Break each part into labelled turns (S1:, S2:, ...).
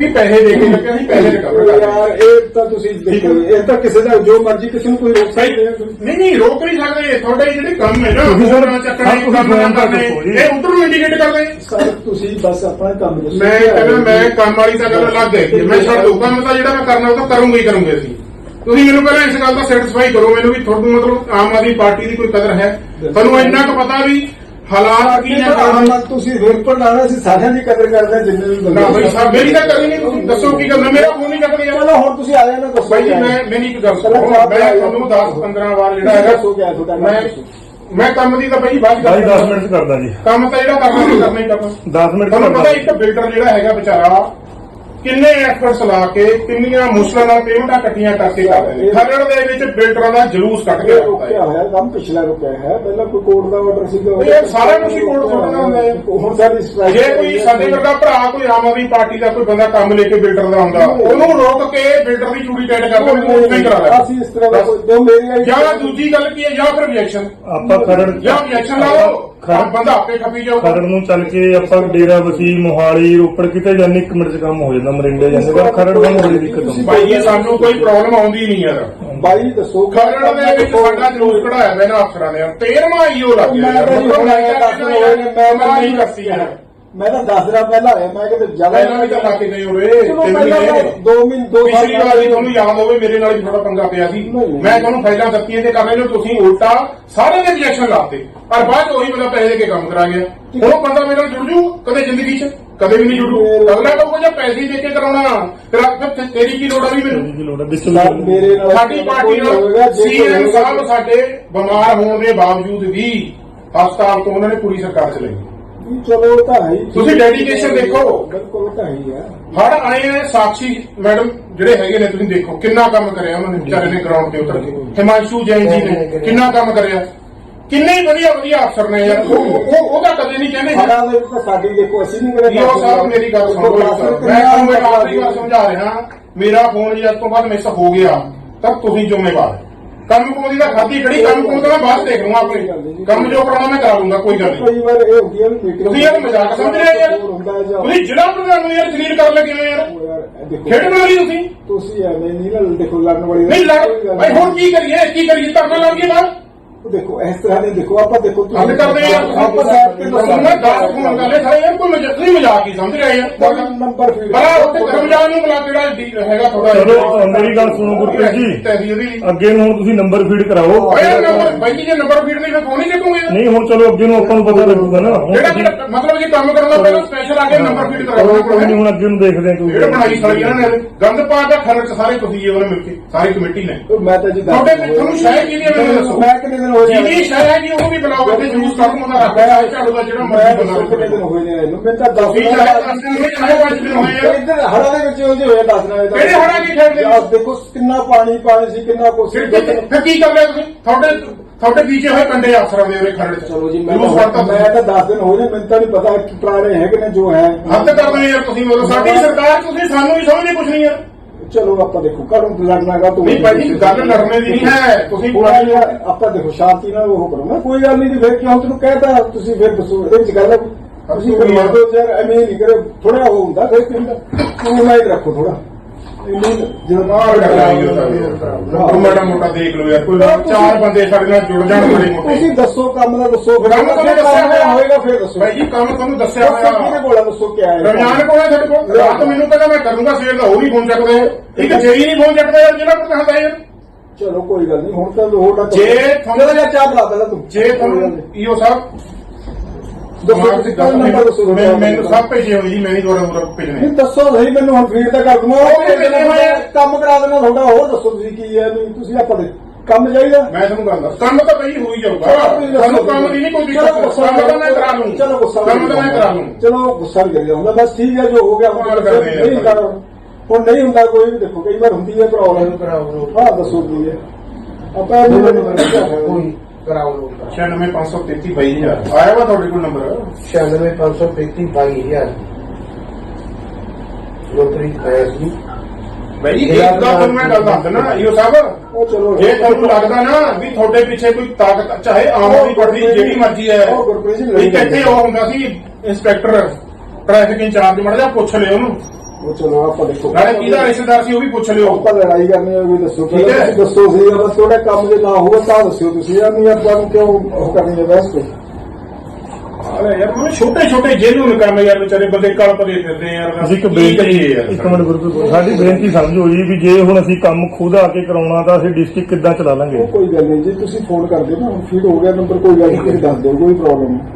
S1: ਵੀ ਪੈਸੇ ਦੇ ਕੇ ਲੱਗਿਆ ਸੀ ਪੈਸੇ ਰਿਕਵਰ ਕਰ
S2: ਯਾਰ ਇਹ ਤਾਂ ਤੁਸੀਂ ਦੇਖੋ ਇਹ ਤਾਂ ਕਿਸੇ ਦਾ ਜੋ ਮਰਜ਼ੀ ਕਿਸੇ ਨੂੰ ਕੋਈ ਰੋਕ ਸਕਦੇ
S1: ਨਹੀਂ ਨਹੀਂ ਰੋਕ ਨਹੀਂ ਸਕਦੇ ਤੁਹਾਡੇ ਜਿਹੜੇ ਕੰਮ ਹੈ ਨਾ
S3: ਤੁਸੀਂ ਸਰ-
S1: ਚੱਕਣੇ ਕੰਮ
S3: ਫੋਨ
S1: ਨਾ
S3: ਕਰ
S1: ਕਰਨੇ
S3: ਦਿਓ ਜੀ।
S1: ਇਹ ਉਧਰ ਨੂੰ ਇੰਡੀਕੇਟ ਕਰਦੇ
S2: ਸਰ ਤੁਸੀਂ ਬਸ ਆਪਣਾ ਕੰਮ ਦੱਸੋ।
S1: ਮੈਂ ਕਹਿੰਦਾ ਮੈਂ ਕੰਮ ਵਾਲੀ ਤਾਂ ਗੱਲ ਅਲੱਗ ਹੈ। ਮੈਂ ਛੱਡ ਦਊਂ ਕੰਮ ਤਾਂ ਜਿਹੜਾ ਮੈਂ ਕਰਨਾ ਉਹ ਤਾਂ ਕਰੂੰਗਾ ਹੀ ਕਰੂੰਗੇ ਅਸੀਂ। ਤੁਸੀਂ ਮੈਨੂੰ ਪਹਿਲਾਂ ਇਸ ਗੱਲ ਦਾ ਸੈਟੀਸਫਾਈ ਕਰੋ ਮੈਨੂੰ ਵੀ ਤੁਹਾਨੂੰ ਮਤਲਬ ਆਮ ਆਦਮੀ ਪਾਰਟੀ ਦੀ ਕੋਈ ਕਦਰ ਹੈ। ਤੁਹਾਨੂੰ ਇੰਨਾ ਕੁ ਪਤਾ ਵੀ ਹਾਲਾਤ ਕੀ ਨੇ?
S2: ਆਮ ਤੁਸੀਂ ਵਿਰਪੜ ਲਾਣਾ ਸੀ ਸਾਰਿਆਂ ਦੀ ਕਦਰ ਕਰਦੇ ਹਾਂ, ਜਿੰਨੇ ਵੀ ਬੰਦੇ
S1: ਨਾ ਬਈ ਸਾਹਿਬ ਮੇਰੀ ਤਾਂ ਕਰੀ ਨਹੀਂ ਤੁਸੀਂ ਦੱਸੋ ਕੀ ਕਰਨਾ ਮੇਰਾ ਫੋਨ ਨਹੀਂ ਯਾਰ
S2: ਚਲੋ ਹੁਣ ਤੁਸੀਂ ਆ ਜਾਣਾ ਦੱਸੋ
S1: ਬਾਈ ਜੀ। ਮੈਂ ਮੇਰੀ ਇੱਕ ਗੱਲ ਸੁਣੋ। ਮੈਂ। ਤੁਹਾਨੂੰ 10 15 ਵਾਰ ਜਿਹੜਾ ਹੈਗਾ
S2: ਹੈ ਤੁਹਾਡਾ
S1: ਮੈਂ। ਮੈਂ ਕੰਮ ਦੀ ਤਾਂ ਬਈ ਬਾਅਦ ਚ
S3: ਭਾਈ
S1: ਗੱਲ
S3: 10 ਮਿੰਟ ਚ ਕਰਦਾ ਜੀ।
S1: ਕੰਮ ਤਾਂ ਜਿਹੜਾ ਕਰਨਾ ਸੀ ਕਰਨਾ ਹੀ ਕਰਨਾ।
S3: 10 ਮਿੰਟ ਚ
S1: ਤੁਹਾਨੂੰ ਪਤਾ
S3: ਕਰਦਾ।
S1: ਇੱਕ ਬਿਲਡਰ ਜਿਹੜਾ ਹੈਗਾ ਵਿਚਾਰਾ ਕਿੰਨੇ ਐਫਰਟਸ ਲਾ ਕੇ ਕਿੰਨੀਆਂ ਮੁਸ਼ਕਲਾਂ ਨਾਲ ਪੇਮੈਂਟਾਂ ਇਕੱਠੀਆਂ ਕਰਕੇ ਕਰ ਰਹੇ ਖਰੜ ਦੇ ਵਿੱਚ ਬਿਲਡਰਾਂ ਦਾ ਜਲੂਸ ਕੱਢ ਕੇ
S2: ਰੁਕਿਆ ਹੋਇਆ ਕੰਮ ਪਿਛਲਾ ਰੁਕਿਆ ਹੈ। ਪਹਿਲਾਂ ਕੋਈ ਕੋਰਟ ਦਾ ਆਰਡਰ ਸੀਗਾ
S1: ਇਹ ਸਾਰਾ ਕੁਛ ਹੀ ਕੋਰਟ ਤੋਂ ਆਉਂਦਾ ਹੁੰਦਾ ਹੈ।
S2: ਹੁਣ ਸਾਡੀ strike
S1: ਜੇ ਕੋਈ ਸਾਡੇ ਵਰਗਾ ਭਰਾ ਕੋਈ ਆਮ ਆਦਮੀ ਪਾਰਟੀ ਦਾ ਕੋਈ ਬੰਦਾ ਕੰਮ ਲੈ ਕੇ ਬਿਲਡਰ ਦਾ ਆਉਂਦਾ ਉਹਨੂੰ ਰੋਕ ਕੇ ਬਿਲਡਰ ਦੀ ਚੂੜੀ ਟੈਟ ਕਰ ਦਿੰਦੇ ਉਹ ਨਹੀਂ ਕਰਾ ਲੈ
S2: ਅਸੀਂ ਇਸ ਤਰ੍ਹਾਂ ਦਾ ਕੋਈ- ਜੋ ਮੇਰੀ ਆਈ
S1: ਜਾਂ ਦੂਜੀ ਗੱਲ ਕੀ ਹੈ ਜਾਂ ਫਿਰ ਰਿਐਕਸ਼ਨ
S3: ਆਪਾਂ ਖਰੜ
S1: ਜਾਂ ਰਿਐਕਸ਼ਨ ਲਾਓ।
S3: ਖਰੜ
S1: ਬੰਦਾ ਆਪੇ ਖੱਪੀ ਜਾਊਗਾ।
S3: ਖਰੜ ਨੂੰ ਚੱਲ ਕੇ ਆਪਾਂ ਡੇਰਾ ਵਸੀ ਮੋਹਾਲੀ ਰੋਪੜ ਕਿਤੇ ਜਾਂਦੇ ਇੱਕ ਮਿੰਟ ਚ ਕੰਮ ਹੋ ਜਾਂਦਾ। ਮਰਿੰਡੇ ਜਾਂਦੇ ਪਰ ਖਰੜ ਨੂੰ ਬੜੀ ਦਿੱਕਤ ਆਉਂਦੀ
S1: ਭਾਈ ਜੀ ਸਾਨੂੰ ਕੋਈ ਪ੍ਰੋਬਲਮ ਆਉਂਦੀ ਨਹੀਂ ਯਾਰ।
S2: ਬਾਈ ਦੱਸੋ
S1: ਖਰੜ ਦੇ ਵਿੱਚ ਸਾਡਾ ਜਲੂਸ ਕਢਾਇਆ ਨਾ ਅਫਸਰਾਂ ਨੇ। 13ਵਾਂ ਈਓ ਲੱਗ ਗਿਆ।
S2: ਮੈਂ ਤਾਂ ਮੈਂ-
S1: ਮੈਂ ਨਹੀਂ ਕਰਤੀ ਯਾਰ।
S2: ਮੈਂ ਤਾਂ 10 ਦਿਨ ਪਹਿਲਾਂ ਆਇਆ ਮੈਂ ਕਿਤੇ ਜ਼ਿਆਦਾ
S1: ਪਹਿਲਾਂ ਵੀ ਤਾਂ ਲਾ ਕੇ ਗਏ ਹੋਵੇ
S2: ਦੋ ਮਹੀਨੇ ਦੋ ਸਾਲ
S1: ਪਿਛਲੀ ਵਾਰ ਵੀ ਤੁਹਾਨੂੰ ਯਾਦ ਹੋਵੇ ਮੇਰੇ ਨਾਲ ਹੀ ਥੋੜਾ ਪੰਗਾ ਪਿਆ ਸੀ।
S2: ਨਹੀਂ, ਨਹੀਂ।
S1: ਮੈਂ ਤੁਹਾਨੂੰ ਫਾਈਲਾਂ ਦਿੱਤੀਆਂ ਤੇ ਕਰ ਰਹੇ ਨੂੰ ਤੁਸੀਂ ਉਲਟਾ ਸਾਰੇ ਦੇ ਰਿਜੈਕਸ਼ਨ ਲਾਤੇ। ਪਰ ਬਾਅਦ ਚ ਉਹੀ ਬੰਦਾ ਪੈਸੇ ਦੇ ਕੇ ਕੰਮ ਕਰਾ ਗਿਆ। ਹੁਣ ਉਹ ਬੰਦਾ ਮੇਰੇ ਨਾਲ ਜੁੜ ਜੂ ਕਦੇ ਜ਼ਿੰਦਗੀ 'ਚ? ਕਦੇ ਵੀ ਨਹੀਂ ਜੁੜੂ। ਅਗਲਾ ਕਹੂਗਾ ਜੇ ਪੈਸੇ ਹੀ ਦੇ ਕੇ ਕਰਾਉਣਾ। ਫਿਰ ਫਿਰ ਤੇਰੀ ਕੀ ਲੋੜ ਆ ਵੀ ਮੈਨੂੰ?
S3: ਦੀ ਲੋੜ ਹੈ ਵਿੱਚ
S2: ਮੇਰੇ ਨਾਲ
S1: ਸਾਡੀ ਪਾਰਟੀ ਨਾਲ
S2: ਜੇ
S1: ਸੀਐਮ ਸਾਹਿਬ ਸਾਡੇ ਬਿਮਾਰ ਹੋਣ ਦੇ ਬਾਵਜੂਦ ਵੀ ਹਸਪਤਾਲ ਤੋਂ ਉਹਨਾਂ ਨੇ ਪੂਰੀ ਸਰਕਾਰ ਚਲਾਈ।
S2: ਵੀ ਚਲੋ ਉਹ ਤਾਂ ਹੈ ਹੀ।
S1: ਤੁਸੀਂ dedication ਦੇਖੋ।
S2: ਬਿਲਕੁਲ ਉਹ ਤਾਂ ਹੈ ਹੀ ਹੈ
S1: ਹੜ ਆਏ ਨੇ ਸਾਕਸ਼ੀ ਮੈਡਮ ਜਿਹੜੇ ਹੈਗੇ ਨੇ ਤੁਸੀਂ ਦੇਖੋ ਕਿੰਨਾ ਕੰਮ ਕਰਿਆ ਉਹਨਾਂ ਨੇ ਵਿਚਾਰੇ ਨੇ ਗਰਾਊਂਡ ਤੇ ਉਤਰ ਕੇ। ਹਿਮਾਂਸ਼ੂ ਜੈਨ ਜੀ ਨੇ ਕਿੰਨਾ ਕੰਮ ਕਰਿਆ? ਕਿੰਨੇ ਹੀ ਵਧੀਆ ਵਧੀਆ ਅਫਸਰ ਨੇ ਯਾਰ। ਉਹ ਉਹ- ਉਹਦਾ ਕਦੇ ਨਹੀਂ ਕਹਿੰਦੇ
S2: ਸਾਡਾ ਤਾਂ ਸਾਡੀ ਦੇਖੋ ਅਸੀਂ ਨਹੀਂ ਕਰੇ
S1: ਜੀਓ ਸਾਹਿਬ ਮੇਰੀ ਗੱਲ ਸੁਣੋ। ਮੈਂ ਤੁਹਾਨੂੰ ਇੱਕ ਆਖਰੀ ਵਾਰ ਸਮਝਾ ਰਿਹਾ। ਮੇਰਾ ਫੋਨ ਜੀ ਅੱਜ ਤੋਂ ਬਾਅਦ ਮਿਸ ਹੋ ਗਿਆ। ਤਾਂ ਤੁਸੀਂ ਜ਼ਿੰਮੇਵਾਰ ਕੰਮ ਕੋਦੀ ਦਾ ਖਾਦੀ ਖੜੀ ਕੰਮ ਦਾ ਮੈਂ ਬਾਅਦ ਦੇਖ ਲੂੰਗਾ ਆਪਣੇ। ਕੰਮ ਜੋ ਕਰਾਉਣਾ ਮੈਂ ਕਰਾ ਲੂੰਗਾ ਕੋਈ ਗੱਲ ਨਹੀਂ।
S2: ਕਈ ਵਾਰ ਇਹ ਹੁੰਦੀ ਹੈ ਵੀ meeting
S1: ਤੁਸੀਂ ਯਾਰ ਮਜ਼ਾਕ ਸਮਝ ਰਹੇ ਯਾਰ?
S2: ਹੁੰਦਾ ਹੈ ਜਾਂ
S1: ਤੁਸੀਂ ਜ਼ਿਲ੍ਹਾ ਪ੍ਰਧਾਨ ਨੂੰ ਯਾਰ ਕਲੀਅਰ ਕਰ ਲੱਗੇ ਹੋ ਯਾਰ।
S2: ਉਹ ਯਾਰ ਇਹ ਦੇਖੋ।
S1: ਖੇਡ ਮਾਰੀ ਤੁਸੀਂ।
S2: ਤੁਸੀਂ ਐਵੇਂ ਨਹੀਂ ਨਾ ਦੇਖੋ ਲੜਨ ਵਾਲੀ
S1: ਨਹੀਂ ਲੜ ਭਾਈ ਹੁਣ ਕੀ ਕਰੀਏ? ਕੀ ਕਰੀਏ? ਧਰਨਾ ਲਾ ਕੇ ਬਾਅਦ
S2: ਦੇਖੋ ਇਸ ਤਰ੍ਹਾਂ ਦੇ ਦੇਖੋ ਆਪਾਂ ਦੇਖੋ
S1: ਹੱਦ ਕਰਦੇ ਯਾਰ
S2: ਆਪਾਂ ਸਾਈਡ ਤੇ
S1: ਤੁਸੀਂ ਮੈਂ 10 ਫੋਨ ਕਰ ਲਏ ਸਾਰੇ ਕੋਈ ਮਜ਼ਾਕ ਨਹੀਂ ਮਜ਼ਾਕ ਹੀ ਸਮਝ ਰਹੇ ਯਾਰ
S2: ਨੰਬਰ ਫੀਡ
S1: ਬੜਾ ਉੱਥੇ ਕਰਮਜਾਨ ਨੂੰ ਬੁਲਾ ਜਿਹੜਾ ਡੀ- ਹੈਗਾ ਥੋੜਾ
S3: ਚਲੋ ਮੇਰੀ ਗੱਲ ਸੁਣੋ ਗੁਰਪ੍ਰੀਤ ਜੀ। ਅੱਗੇ ਨੂੰ ਹੁਣ ਤੁਸੀਂ ਨੰਬਰ ਫੀਡ ਕਰਾਓ।
S1: ਓਏ ਨੰਬਰ ਬਾਈ ਜੀ ਜੇ ਨੰਬਰ ਫੀਡ ਨਹੀਂ ਫਿਰ ਫੋਨ ਹੀ ਚੱਕੂਗੇ
S3: ਨਹੀਂ ਹੁਣ ਚਲੋ ਅੱਗੇ ਨੂੰ ਆਪਾਂ ਨੂੰ ਪਤਾ ਲੱਗੂਗਾ ਨਾ। ਹੁਣ
S1: ਜਿਹੜਾ
S3: ਤੁਸੀਂ-
S1: ਜਿਹੜਾ- ਮਤਲਬ ਕਿ ਕੰਮ ਕਰਨ ਦਾ ਪਹਿਲਾਂ ਸਪੈਸ਼ਲ ਆ ਕੇ ਨੰਬਰ ਫੀਡ
S3: ਚਲੋ ਕੋਈ ਨਹੀਂ
S1: ਕਰਾਉਣਾ
S3: ਹੁਣ ਅੱਗੇ ਨੂੰ ਦੇਖਦੇ ਹਾਂ
S1: ਜਿਹੜਾ ਬਣਾਈ ਸਾਰੀ ਇਹਨਾਂ ਨੇ ਗੰਦ ਪਾ ਕੇ ਖਰਚ ਸਾਰੇ ਤੁਸੀਂ ਜੀ ਉਹਨੇ ਮਿਲ ਕੇ ਸਾਰੀ ਕਮੇਟੀ ਨੇ।
S2: ਮੈਂ ਤਾਂ ਜੀ ਦੱਸ-
S1: ਤੁਹਾਨੂੰ ਸ਼ਾਇਦ ਕੀ ਨਹੀਂ ਮੈਨੂੰ ਦੱਸੋ।
S2: ਮੈਂ ਕਿੰਨੇ ਦਿਨ ਹੋਏ ਨੇ
S1: ਜਿਹਦੀ ਸ਼ਾਇਦ ਹੈ ਜੀ ਉਹ ਵੀ ਬਣਾਓ। ਇੱਥੇ ਜੂਸ ਕੱਢ ਉਹਦਾ ਰੱਖ ਲਿਆ ਝਾੜੂ ਦਾ ਜਿਹੜਾ
S2: ਮੈਂ
S1: ਮਰਜ਼ੀ
S2: ਦੱਸੋ ਕਿੰਨੇ ਦਿਨ
S1: ਬਣਾ
S2: ਹੋਏ ਨੇ ਇਹਨੂੰ? ਮੈਂ ਤਾਂ ਦੱਸ
S1: ਆ।
S2: ਇੱਧਰ ਹੜਾ ਦੇ ਵਿੱਚ ਉਹਦੇ ਹੋਏ ਦੱਸ ਰਹੇ
S1: ਕਿਹੜੇ ਹੜ੍ਹਾਂ ਦੀ ਖੇਡ ਦੇ ਵਿੱਚ?
S2: ਆਹ ਦੇਖੋ ਕਿੰਨਾ ਪਾਣੀ ਪਾਣੀ ਸੀ ਕਿੰਨਾ ਕੁਛ
S1: ਫਿਰ ਕੀ- ਕੀ ਕਰ ਲਿਆ ਤੁਸੀਂ? ਤੁਹਾਡੇ ਤੁਹਾਡੇ ਬੀਜੇ ਹੋਏ ਕੰਡੇ ਅਫਸਰਾਂ ਦੇ ਉਰੇ ਖਰੜ
S2: ਚਲੋ ਜੀ ਮੈਂ ਤਾਂ ਮੈਂ ਤਾਂ 10 ਦਿਨ ਹੋਏ ਨੇ ਮੈਨੂੰ ਤਾਂ ਨਹੀਂ ਪਤਾ ਕਿ ਪੁਰਾਣੇ ਹੈਗੇ ਨੇ ਜੋ ਹੈ।
S1: ਹੱਦ ਕਰਦੇ ਯਾਰ ਤੁਸੀਂ ਮਤਲਬ ਸਾਡੀ ਸਰਕਾਰ ਤੁਸੀਂ ਸਾਨੂੰ ਵੀ ਸਮਝਦੇ ਕੁਝ ਨਹੀਂ ਯਾਰ
S2: ਚਲੋ ਆਪਾਂ ਦੇਖੋ ਕਦੋਂ ਲੜਨਾਗਾ ਤੂੰ
S1: ਨਹੀਂ ਭਾਈ ਜੀ ਗੱਲ ਲੜਨੇ ਦੀ ਨਹੀਂ ਹੈ। ਤੁਸੀਂ
S2: ਥੋੜਾ ਜਿਹਾ ਆਪਾਂ ਦੇਖੋ ਸ਼ਾਂਤੀ ਨਾਲ ਉਹ ਕਰੋ। ਨਾ ਕੋਈ ਗੱਲ ਨਹੀਂ ਜੀ ਫਿਰ ਕਿਉਂ ਤੈਨੂੰ ਕਹਿਤਾ? ਤੁਸੀਂ ਫਿਰ ਦੱਸੋ ਇਹਦੇ ਵਿੱਚ ਗੱਲ ਹੈ ਤੁਸੀਂ ਕਰਵਾ ਦਿਓ ਯਾਰ ਐਵੇਂ ਨਹੀਂ ਕਰੋ ਥੋੜਾ ਉਹ ਹੁੰਦਾ ਫਿਰ ਤੂੰ ਲਾਈਟ ਰੱਖੋ ਥੋੜਾ ਜਦੋਂ
S1: ਮਾਰ ਕਰ ਮਾੜਾ ਮੋਟਾ ਦੇਖ ਲਓ ਯਾਰ ਕੋਈ ਚਾਰ ਬੰਦੇ ਸਾਡੇ ਨਾਲ ਜੁੜ ਜਾਣ ਬੜੇ ਮੋਟੇ।
S2: ਤੁਸੀਂ ਦੱਸੋ ਕੰਮ ਦਾ ਦੱਸੋ ਫਿਰ
S1: ਕੰਮ ਤੁਹਾਨੂੰ ਦੱਸਿਆ ਹੋਇਆ?
S2: ਹੋਏਗਾ ਫਿਰ ਦੱਸੋ।
S1: ਭਾਈ ਜੀ ਕੰਮ ਤੁਹਾਨੂੰ ਦੱਸਿਆ
S2: ਦੱਸੋ ਕਿਹਦੇ
S1: ਹੋਇਆ
S2: ਕੋਲ ਆ, ਦੱਸੋ ਕੀ ਹੈ?
S1: ਰਮਜ਼ਾਨ ਕੋਲ ਹੈ ਤੁਹਾਡੇ ਕੋਲ। ਰਾਤ ਮੈਨੂੰ ਕਹਿੰਦਾ ਮੈਂ ਕਰੂੰਗਾ ਸਵੇਰ ਦਾ ਉਹ ਨਹੀਂ ਫੋਨ ਚੱਕਦੇ। ਇੱਕ ਜੇਈ ਨਹੀਂ ਫੋਨ ਚੱਕਦਾ ਯਾਰ ਜਿਹੜਾ ਪ੍ਰਧਾਨ ਦਾ ਯਾਰ
S2: ਚਲੋ ਕੋਈ ਗੱਲ ਨਹੀਂ ਹੁਣ ਤਾਂ ਹੋਰ ਨਾ
S1: ਜੇ ਤੁਹਾਨੂੰ-
S2: ਚਾਹ ਬਣਾ ਪਹਿਲਾਂ ਤੂੰ।
S1: ਜੇ ਤੁਹਾਨੂੰ ਈਓ ਸਾਹਿਬ ਦਿਮਾਗ ਦੀ ਗੱਲ
S2: ਨੰਬਰ ਦੱਸੋ।
S1: ਮੈਨੂੰ ਮੈਨੂੰ ਸਭ ਭੇਜੇ ਹੋਈ ਜੀ ਮੈਂ ਨਹੀਂ ਦੁਬਾਰਾ ਦੁਬਾਰਾ ਭੇਜਣੇ।
S2: ਨਹੀਂ ਦੱਸੋ ਸਹੀ ਮੈਨੂੰ ਹੁਣ ਫੀਡ ਤਾਂ ਕਰ ਦੂੰਗਾ।
S1: ਉਹ ਵੀ ਕਿੰਨੇ ਹੋਏ ਆ?
S2: ਕੰਮ ਕਰਾ ਦੇਣਾ ਤੁਹਾਡਾ ਹੋਰ ਦੱਸੋ ਤੁਸੀਂ ਕੀ ਹੈ ਵੀ ਤੁਸੀਂ ਆਪਾਂ ਦੇ ਕੰਮ ਚਾਹੀਦਾ।
S1: ਮੈਂ ਤੁਹਾਨੂੰ ਗੱਲ ਦੱਸ ਕੰਮ ਤਾਂ ਬਈ ਹੋ ਹੀ ਜਾਊਗਾ ਤੁਹਾਨੂੰ ਕੰਮ ਦੀ ਨਹੀਂ ਕੋਈ ਦਿੱਕਤ। ਕੰਮ ਤਾਂ ਮੈਂ ਕਰਾ ਲੂੰ
S2: ਚਲੋ ਗੁੱਸਾ
S1: ਕੰਮ ਤਾਂ ਮੈਂ ਕਰਾ ਲੂੰ
S2: ਚਲੋ ਗੁੱਸਾ ਨਹੀਂ ਕਰੀਦਾ ਹੁੰਦਾ ਬਸ ਠੀਕ ਹੈ ਜੋ ਹੋ ਗਿਆ ਹੁਣ
S1: ਕਰਦੇ
S2: ਨਹੀਂ
S1: ਯਾਰ।
S2: ਕਰ ਹੁਣ ਨਹੀਂ ਹੁੰਦਾ ਕੋਈ ਵੀ ਦੇਖੋ ਕਈ ਵਾਰ ਹੁੰਦੀ ਹੈ ਪ੍ਰੋਬਲਮ। ਹਾਂ ਦੱਸੋ ਕੀ ਹੈ। ਆਪਾਂ ਇਹ ਨਹੀਂ
S4: ਕਰਾਓ ਲੋਕ
S1: 96533 22000 ਆਇਆ ਵਾ ਤੁਹਾਡੇ ਕੋਲ ਨੰਬਰ
S4: 96535 22000 ਲੋਟਰੀ ਆਇਆ ਸੀ
S1: ਬਈ ਇਹ ਤਾਂ ਤੁਹਾਨੂੰ ਮੈਂ ਗੱਲ ਦੱਸ ਦਿੰਦਾ ਈਓ ਸਾਹਿਬ
S2: ਉਹ ਚਲੋ
S1: ਜੇ ਤੁਹਾਨੂੰ ਲੱਗਦਾ ਨਾ ਵੀ ਤੁਹਾਡੇ ਪਿੱਛੇ ਕੋਈ ਤਾਕਤ ਚਾਹੇ ਆਮ ਆਦਮੀ ਪਾਰਟੀ ਦੀ ਜਿਹੜੀ ਮਰਜ਼ੀ ਹੈ
S2: ਉਹ ਗੁਰਪ੍ਰੀਤ ਸਿੰਘ
S1: ਇੱਕ ਇੱਥੇ ਉਹ ਹੁੰਦਾ ਸੀ ਇੰਸਪੈਕਟਰ ਟ੍ਰੈਫਿਕ ਇੰਚਾਰਜ ਮੜ ਜਾ ਪੁੱਛ ਲਿਓ ਉਹਨੂੰ।
S2: ਉਹ ਚਲੋ ਆਪਾਂ ਦੇਖੋ।
S1: ਨਾਲੇ ਕਿਹਦਾ ਰਿਸ਼ਤੇਦਾਰ ਸੀ ਉਹ ਵੀ ਪੁੱਛ ਲਿਓ।
S2: ਆਪਾਂ ਲੜਾਈ ਕਰਨੀ ਹੋਵੇ ਦੱਸੋ।
S1: ਠੀਕ
S2: ਪਹਿਲਾਂ
S1: ਹੈ।
S2: ਤੁਸੀਂ ਦੱਸੋ ਸੀ ਬਸ ਤੁਹਾਡਾ ਕੰਮ ਜੇ ਨਾ ਹੋਊਗਾ ਤਾਂ ਦੱਸਿਓ ਤੁਸੀਂ। ਯਾਰ ਨਹੀਂ ਆਪਾਂ ਨੂੰ ਕਿਉਂ ਉਹ ਕਰਨੀ ਹੈ ਬਸ ਕੋਈ?
S1: ਅਰੇ ਯਾਰ ਮੈਨੂੰ ਛੋਟੇ ਛੋਟੇ ਜੇਨੂਨ ਕੰਮ ਯਾਰ ਵਿਚਾਰੇ ਬੰਦੇ ਕਲਪਦੇ ਫਿਰਦੇ ਯਾਰ।
S3: ਅਸੀਂ ਇੱਕ
S1: ਕੀ
S3: ਬੇਨਤੀ
S1: ਕਰੀਏ ਯਾਰ।
S3: ਇੱਕ ਮਿੰਟ ਗੁਰੂ ਸਾਡੀ ਬੇਨਤੀ ਸਮਝੋ ਜੀ ਵੀ ਜੇ ਹੁਣ ਅਸੀਂ ਕੰਮ ਖੁਦ ਆ ਕੇ ਕਰਾਉਣਾ ਤਾਂ ਅਸੀਂ ਡਿਸਟ੍ਰਿਕਟ ਕਿੱਦਾਂ ਚਲਾ ਲਾਂਗੇ?
S2: ਉਹ ਕੋਈ ਗੱਲ ਨਹੀਂ ਜੇ ਤੁਸੀਂ ਫੋਨ ਕਰਦੇ ਨਾ ਫੀਡ ਹੋ ਗਿਆ ਨੰਬਰ ਕੋਈ ਗੱਲ ਨਹੀਂ ਤੁਸੀਂ ਦੱਸ ਦਿਓ ਕੋਈ ਪ੍ਰੋਬਲਮ ਨਹੀਂ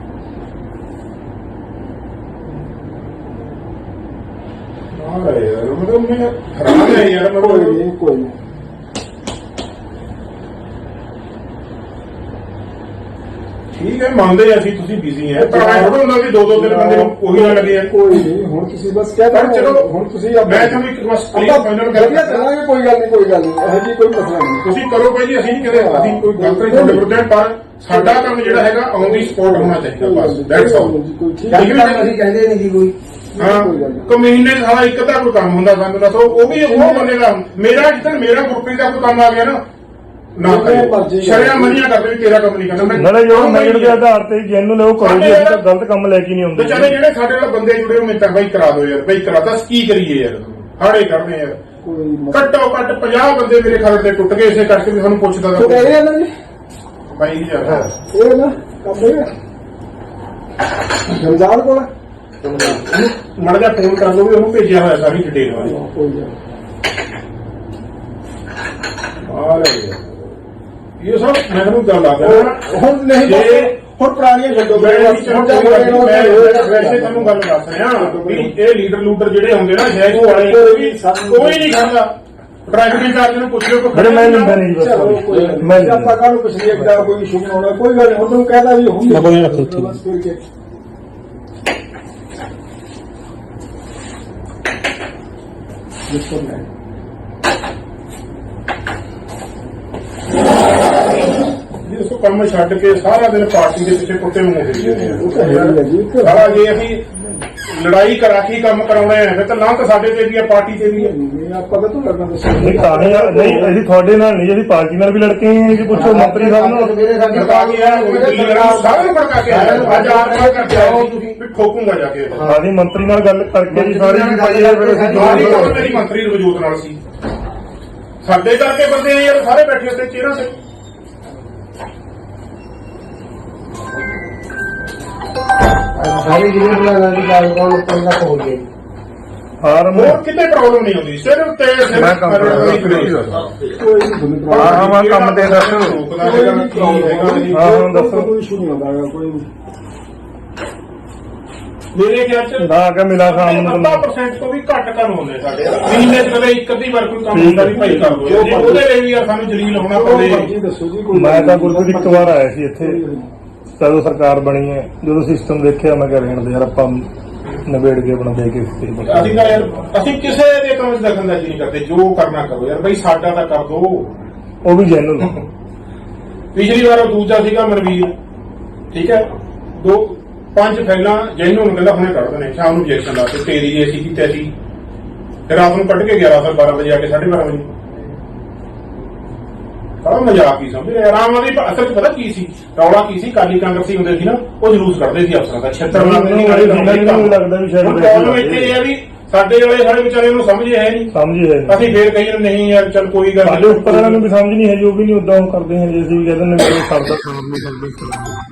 S1: ਅਰੇ ਯਾਰ ਮਤਲਬ ਮੈਂ ਹੈਰਾਨ ਹੈ ਯਾਰ
S2: ਕੋਈ
S1: ਮਤਲਬ
S2: ਨਹੀਂ ਕੋਈ ਨਹੀਂ
S1: ਠੀਕ ਹੈ ਮੰਨਦੇ ਹਾਂ ਅਸੀਂ ਤੁਸੀਂ ਬਿਜ਼ੀ ਹੈ ਪਰ ਮੈਂ ਥੋੜਾ ਹੁੰਦਾ ਵੀ ਦੋ ਦੋ ਤਿੰਨ ਬੰਦੇ ਨੂੰ ਉਹੀ ਨਾ ਲੱਗੇ ਯਾਰ
S2: ਕੋਈ ਨਹੀਂ ਹੁਣ ਤੁਸੀਂ ਬਸ ਕਹਿ
S1: ਪਰ ਚਲੋ
S2: ਹੁਣ ਤੁਸੀਂ
S1: ਮੈਂ ਤੁਹਾਨੂੰ ਇੱਕ ਬਸ ਕਲੀਅਰ ਫਾਈਨਲ ਕਰ
S2: ਵਧੀਆ ਕਰਾਂਗੇ ਕੋਈ ਗੱਲ ਨਹੀਂ ਕੋਈ ਗੱਲ ਨਹੀਂ ਇਹੋ ਜੀ ਕੋਈ ਮਸਲਾ ਨਹੀਂ
S1: ਤੁਸੀਂ ਕਰੋ ਭਾਈ ਜੀ ਅਸੀਂ ਨਹੀਂ ਕਹਿੰਦੇ ਅਸੀਂ ਕੋਈ ਗਲਤ ਨਹੀਂ ਤੁਹਾਡੇ ਵਿਰੁੱਧ ਹੈ, ਪਰ ਸਾਡਾ ਕੰਮ ਜਿਹੜਾ ਹੈਗਾ ਦੀ ਸਪੋਰਟ ਹੋਣਾ ਚਾਹੀਦਾ ਬਸ ਦੈਟਸ ਆਲ
S2: ਕੋਈ ਠੀਕ
S1: ਠੀਕ ਹੈ
S4: ਅਸੀਂ ਕਹਿੰਦੇ ਨਹੀਂ ਜੀ ਕੋਈ
S1: ਹਾਂ ਕਮਿਊਨੇ ਸਾਰਾ ਇੱਕ ਤਾਂ ਕੋਈ ਕੰਮ ਹੁੰਦਾ ਸਾਨੂੰ ਦੱਸੋ ਉਹ ਵੀ ਉਹ ਬੰਦੇ ਦਾ ਮੇਰਾ ਜਿੱਦਣ ਮੇਰਾ ਗੁਰਪ੍ਰੀਤ ਦਾ ਕੋਈ ਕੰਮ ਆ ਗਿਆ ਨਾ। ਨਾ ਕਰਿਓ ਸ਼ਰਿਆ ਮੰਨੀਆਂ ਕਰਦੇ ਵੀ ਤੇਰਾ ਕੰਮ ਨਹੀਂ ਕਰਨਾ। ਮੈਂ
S3: ਨਾਲੇ ਜੋ ਮੈਰਿਟ ਦੇ ਆਧਾਰ ਤੇ ਜੈਨੂਨ ਉਹ ਕਰੋ ਜੀ ਅਸੀਂ ਤਾਂ ਗਲਤ ਕੰਮ ਲੈ ਕੇ ਨਹੀਂ ਆਉਂਦੇ।
S1: ਵਿਚਾਰੇ ਜਿਹੜੇ ਸਾਡੇ ਨਾਲ ਬੰਦੇ ਜੁੜੇ ਹੋ ਮੈਂ ਤਾਂ ਬਾਈ ਕਰਾ ਦਿਓ ਯਾਰ ਬਾਈ ਕਰਾ ਦੱਸ ਕੀ ਕਰੀਏ ਯਾਰ? ਹਾੜੇ ਯਾਰ।
S2: ਕੋਈ ਮਸਲਾ
S1: ਘੱਟੋ ਘੱਟ 50 ਬੰਦੇ ਮੇਰੇ ਖਾਤੇ ਤੇ ਟੁੱਟ ਗਏ ਇਸੇ ਕਰਕੇ ਵੀ ਸਾਨੂੰ ਪੁੱਛਦਾ
S2: ਤੋ
S1: ਤਾਂ
S2: ਇਹ ਹੈ ਨਾ ਜੀ
S1: ਬਾਈ ਯਾਰ।
S2: ਇਹ ਨਾ ਕੰਮ ਇਹ ਰਮਜ਼ਾਨ ਕੋਲ?
S1: ਮੜ ਜਾ ਫੋਨ ਕਰ ਲਓ ਵੀ ਉਹਨੂੰ ਭੇਜਿਆ ਹੋਇਆ ਸਾਰੀ ਡਿਟੇਲ ਵਾਲੀ।
S2: ਕੋਈ ਗੱਲ
S1: ਆ ਲੈ ਯਾਰ। ਇਹ ਸਭ ਮੈਨੂੰ ਗੱਲ ਆ ਗਿਆ।
S2: ਹੁਣ ਨਹੀਂ
S1: ਜੇ
S2: ਹੁਣ ਪੁਰਾਣੀਆਂ ਛੱਡੋ
S1: ਮੈਂ ਕੋਈ ਵੈਸੇ ਤੁਹਾਨੂੰ ਗੱਲ ਦੱਸ ਰਿਹਾ ਵੀ ਇਹ ਲੀਡਰ ਲੂਡਰ ਜਿਹੜੇ ਹੁੰਦੇ ਨਾ ਸ਼ਹਿਰ ਵਾਲੇ ਕੋਈ ਕੋਈ ਨਹੀਂ ਖਾਂਦਾ। ਟ੍ਰੈਫਿਕ ਇੰਚਾਰਜ ਨੂੰ ਪੁੱਛਿਓ ਕੋਈ
S3: ਜਿਹੜੇ ਮੈਂ ਲੈਂਦਾ ਨਹੀਂ
S2: ਕੋਈ ਗੱਲ
S3: ਮੈਂ
S2: ਆਪਾਂ ਕਾਹਨੂੰ ਪੁੱਛੀਏ ਕਿ ਕੋਈ ਨਹੀਂ ਹੋਣਾ ਕੋਈ ਗੱਲ ਨਹੀਂ ਹੁਣ ਤੁਹਾਨੂੰ ਕਹਿਦਾ ਵੀ ਹੁੰਦੀ
S3: ਮੈਂ ਕੋਈ ਰੱਖੋ
S1: ਜਿਸ ਕੰਮ ਛੱਡ ਕੇ ਸਾਰਾ ਦਿਨ ਪਾਰਟੀ ਦੇ ਪਿੱਛੇ ਕੁੱਤੇ ਨੂੰ ਫਿਰਦੇ
S2: ਜੀ।
S1: ਸਾਰਾ ਜੇ ਅਸੀਂ ਲੜਾਈ ਕਰਾ ਕੇ ਹੀ ਕੰਮ ਕਰਾਉਣਾ ਹੈ ਫਿਰ ਤਾਂ ਲਾਂਤ ਸਾਡੇ ਤੇ ਵੀ ਹੈ ਪਾਰਟੀ ਤੇ ਵੀ ਹੈ
S2: ਨਹੀਂ ਆਪਾਂ ਤਾਂ ਲੜਨਾ ਦੱਸੋ
S3: ਨਹੀਂ ਤਾਂ ਨਹੀਂ ਨਹੀਂ ਅਸੀਂ ਤੁਹਾਡੇ ਨਾਲ ਨਹੀਂ ਅਸੀਂ ਪਾਰਟੀ ਨਾਲ ਵੀ ਲੜਕੇ ਆਏ ਹਾਂ ਜੀ ਪੁੱਛੋ ਮੰਤਰੀ ਸਾਹਿਬ ਨੂੰ।
S4: ਮੇਰੇ ਸਾਡੇ
S1: ਲੜਕਾ ਕੇ ਆਇਆ ਕੋਈ ਵਾਲਾ ਸਾਰਿਆਂ ਨੂੰ ਭੜਕਾ ਕੇ ਆਇਆ ਅੱਜ ਆਪ ਨਾਲ ਕਰਕੇ ਆਓ ਤੁਸੀਂ। ਵੀ ਠੋਕੂਗਾ ਜਾ ਕੇ।
S3: ਸਾਡੀ ਮੰਤਰੀ ਨਾਲ ਗੱਲ ਕਰਕੇ ਜੀ ਸਾਰੀ ਵੀ ਭਾਈ ਇਹ ਫਿਰ ਅਸੀਂ
S1: ਸਾਰੀ
S3: ਜੋ
S1: ਗੱਲ ਮੇਰੀ ਮੰਤਰੀ ਰਵਜੋਤ ਨਾਲ ਸੀ। ਸਾਡੇ ਕਰਕੇ ਬੰਦੇ ਆ ਯਾਰ ਸਾਰੇ ਬੈਠੇ ਉੱਤੇ ਚਿਹਰਾ ਤੇ।
S4: ਸਾਰੀ ਜਿਹੜੇ ਬੁਲਾਣਾ ਦੀ ਗੱਲ ਕੋਲ ਪਹਿਲਾਂ ਹੋ ਗਈ
S3: ਫਾਰਮ
S1: ਹੋਰ ਕਿਤੇ ਪ੍ਰੋਬਲਮ ਨਹੀਂ ਆਉਂਦੀ ਸਿਰਫ ਤੇ ਸਿਰਫ
S3: ਮੈਂ ਕੰਮ ਕਰਦਾ, ਹਾਂ, ਹਾਂ, ਮੈਂ ਕੰਮ ਤੇ ਦੱਸ।
S1: ਰੋਕਦਾ ਹੈਗਾ, ਕੀ ਹੈਗਾ ਜੀ।
S3: ਹਾਂ, ਹਾਂ, ਦੱਸੋ।
S2: ਕੋਈ ਇਸ਼ੂ ਨਹੀਂ ਹੁੰਦਾ ਕੋਈ ਨਹੀਂ
S1: ਮੇਰੇ ਖਿਆਲ ਚ
S3: ਨਾ ਕਿ ਮਿਲਾ ਸ਼ਾਮ ਨੂੰ
S1: ਅੱਧਾ
S3: ਤੁਹਾਨੂੰ।
S1: percent ਤੋਂ ਵੀ ਘੱਟ ਕੰਮ ਹੁੰਦੇ ਸਾਡੇ ਮਹੀਨੇ ਚ ਕਦੇ ਇੱਕ ਅੱਧੀ ਵਾਰ ਕੋਈ ਕੰਮ ਹੁੰਦਾ। ਵੀ ਭਾਈ ਕਰ ਦੋ ਉਹਦੇ ਲਈ ਵੀ ਸਾਨੂੰ ਜਲੀਲ ਹੋਣਾ
S2: ਉਹ ਮਰਜ਼ੀ
S1: ਪਵੇ
S2: ਦੱਸੋ ਜੀ ਕੋਈ
S3: ਮੈਂ ਤਾਂ ਇੱਕ ਵਾਰ ਆਇਆ ਸੀ ਇੱਥੇ ਜਦੋਂ ਸਰਕਾਰ ਬਣੀ ਹੈ ਜਦੋਂ ਸਿਸਟਮ ਦੇਖਿਆ ਮੈਂ ਕਿਹਾ ਰਹਿਣ ਦੇ ਯਾਰ ਆਪਾਂ ਨਿਬੇੜ ਕੇ ਆਪਣਾ ਦੇ ਕੇ
S1: ਅਸੀਂ ਤਾਂ ਯਾਰ ਅਸੀਂ ਕਿਸੇ ਦੇ ਕੰਮ 'ਚ ਦਖਲਅੰਦਾਜ਼ੀ ਨਹੀਂ ਕਰਦੇ ਜੋ ਕਰਨਾ ਕਰੋ ਯਾਰ ਭਾਈ ਸਾਡਾ ਤਾਂ ਕਰ ਦੋ।
S3: ਉਹ ਵੀ ਜੈਨੂਨ
S1: ਪਿਛਲੀ ਵਾਰ ਉਹ ਦੂਜਾ ਸੀਗਾ ਮਨਵੀਰ ਠੀਕ ਹੈ? ਦੋ ਪੰਜ ਫੈਲਾਂ ਜਿਹਨੂੰ ਨੂੰ ਕਹਿੰਦਾ ਹੁਣੇ ਕੱਢ ਦਨੇ ਸ਼ਾਮ ਨੂੰ ਇੰਜੈਕਸ਼ਨ ਲਾ ਕੇ ਤੇਰੀ ਜੇ ਅਸੀਂ ਕੀਤੀ ਸੀ। ਰਾਤ ਨੂੰ ਕੱਢ ਕੇ 11 ਤੋਂ 12 ਵਜੇ ਆ ਕੇ 12:30 ਵਜੇ। ਬੜਾ ਮਜ਼ਾਕ ਹੀ ਸਮਝ ਰਿਹਾ ਆਰਾਮ ਵਾਲੀ ਅਸਲ ਪਤਾ ਕੀ ਸੀ? ਰੌਲਾ ਕੀ ਸੀ? ਕਾਲੀ ਕਾਂਗਰਸੀ ਹੁੰਦੇ ਸੀ ਨਾ ਉਹ ਜਲੂਸ ਕੱਢਦੇ ਸੀ ਅਫਸਰਾਂ ਦਾ 76
S3: ਮੈਨੂੰ ਮੈਨੂੰ ਲੱਗਦਾ ਵੀ ਸ਼ਾਇਦ
S1: ਪ੍ਰੋਬਲਮ ਇੱਥੇ ਇਹ ਹੈ ਵੀ ਸਾਡੇ ਵਾਲੇ ਸਾਡੇ ਵਿਚਾਰੇ ਨੂੰ ਸਮਝ ਹੈ ਨਹੀਂ।
S3: ਸਮਝੀ ਹੈ
S1: ਅਸੀਂ ਫੇਰ ਕਹੀਏ ਨਹੀਂ ਯਾਰ ਚੱਲ ਕੋਈ ਗੱਲ
S3: ਸਾਡੇ ਉੱਪਰ ਵਾਲਿਆਂ ਨੂੰ ਵੀ ਸਮਝ ਨਹੀਂ ਹੈ ਜੋ ਵੀ ਨਹੀਂ ਉਦਾਂ ਉਹ ਕਰਦੇ ਹਾਂ ਜੇ ਅਸੀਂ ਵੀ ਕਹਿੰਦੇ ਨੇ ਮੇਰੇ ਸਰਦਾ ਕੰਮ ਨਹੀਂ ਕਰਦੇ